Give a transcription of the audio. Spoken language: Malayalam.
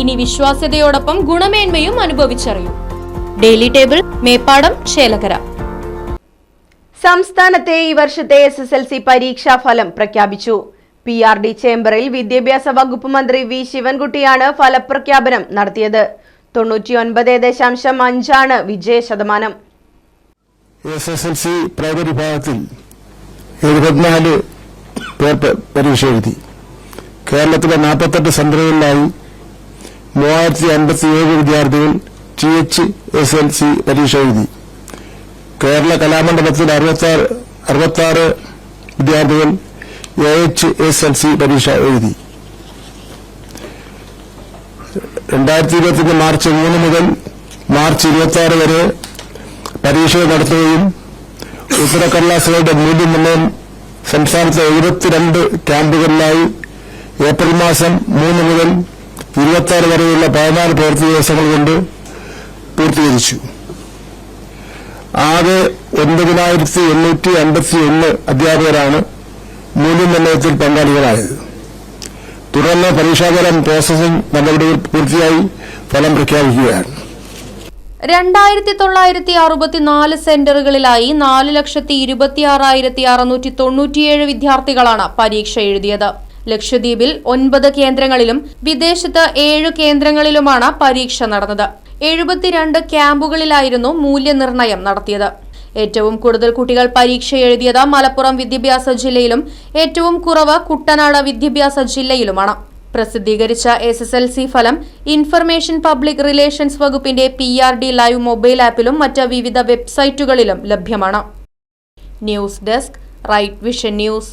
ഇനി വിശ്വാസ്യതയോടൊപ്പം ഗുണമേന്മയും അനുഭവിച്ചറിയൂ. ഡെയിലി ടേബിൾ മേപ്പാടം ചേലകര സംസ്ഥാനത്തെ ഈ വർഷത്തെ എസ് എസ് എൽ സി പരീക്ഷാ ഫലം പ്രഖ്യാപിച്ചു. പി ആർ ഡി ചേംബറിൽ വിദ്യാഭ്യാസ വകുപ്പ് മന്ത്രി വി ശിവൻകുട്ടിയാണ് ഫലപ്രഖ്യാപനം നടത്തിയത്. തൊണ്ണൂറ്റിയൊൻപത് ദശാംശം അഞ്ചാണ് വിജയ ശതമാനം S S L C primary വിഭാഗത്തിൽ എഴുപത്തിനാല് പേർ പരീക്ഷ എഴുതി. കേരളത്തിലെ നാൽപ്പത്തെട്ട് സെന്ററുകളിലായി മൂവായിരത്തി അൻപത്തിയേഴ് വിദ്യാർത്ഥികൾ T H S L C പരീക്ഷ എഴുതി. കേരള കലാമണ്ഡലത്തിൽ അറുപത്താറ് വിദ്യാർത്ഥികൾ A H S L C പരീക്ഷ എഴുതി. രണ്ടായിരത്തി ഇരുപത്തിന് മാർച്ച് മൂന്ന് മുതൽ മാർച്ച് ഇരുപത്തി ആറ് വരെ പരീക്ഷകൾ നടത്തുകയും ഉത്തരക്കടലാസുകളുടെ മൂല്യനിർണയം സംസ്ഥാനത്തെ എഴുപത്തിരണ്ട് ക്യാമ്പുകളിലായി ഏപ്രിൽ മാസം മൂന്ന് മുതൽ ഇരുപത്തി വരെയുള്ള പതിനാല് പ്രവൃത്തി ദിവസങ്ങൾ കൊണ്ട് പൂർത്തീകരിച്ചു. ആകെ ഒൻപതിനായിരത്തി എണ്ണൂറ്റി അൻപത്തി ഒന്ന് അധ്യാപകരാണ് മൂല്യനിർണയത്തിൽ പങ്കാളികളായത്. തുടർന്ന് പരീക്ഷാഫലം പ്രോസസിംഗ് നടപടികൾ പൂർത്തിയായി ഫലം പ്രഖ്യാപിക്കുകയാണ്. രണ്ടായിരത്തി തൊള്ളായിരത്തി അറുപത്തിനാല് സെന്ററുകളിലായി നാല് ലക്ഷത്തി ഇരുപത്തി ആറായിരത്തി അറുന്നൂറ്റി തൊണ്ണൂറ്റിയേഴ് വിദ്യാർത്ഥികളാണ് പരീക്ഷ എഴുതിയത്. ലക്ഷദ്വീപിൽ ഒൻപത് കേന്ദ്രങ്ങളിലും വിദേശത്ത് ഏഴ് കേന്ദ്രങ്ങളിലുമാണ് പരീക്ഷ നടന്നത്. എഴുപത്തിരണ്ട് ക്യാമ്പുകളിലായിരുന്നു മൂല്യനിർണയം നടത്തിയത്. ഏറ്റവും കൂടുതൽ കുട്ടികൾ പരീക്ഷ എഴുതിയത് മലപ്പുറം വിദ്യാഭ്യാസ ജില്ലയിലും ഏറ്റവും കുറവ് കുട്ടനാട് വിദ്യാഭ്യാസ ജില്ലയിലുമാണ്. പ്രസിദ്ധീകരിച്ച എസ് എസ് എൽ സി ഫലം ഇൻഫർമേഷൻ പബ്ലിക് റിലേഷൻസ് വകുപ്പിന്റെ P R D live mobile ആപ്പിലും മറ്റ് വിവിധ വെബ്സൈറ്റുകളിലും ലഭ്യമാണ്. News desk right vision news.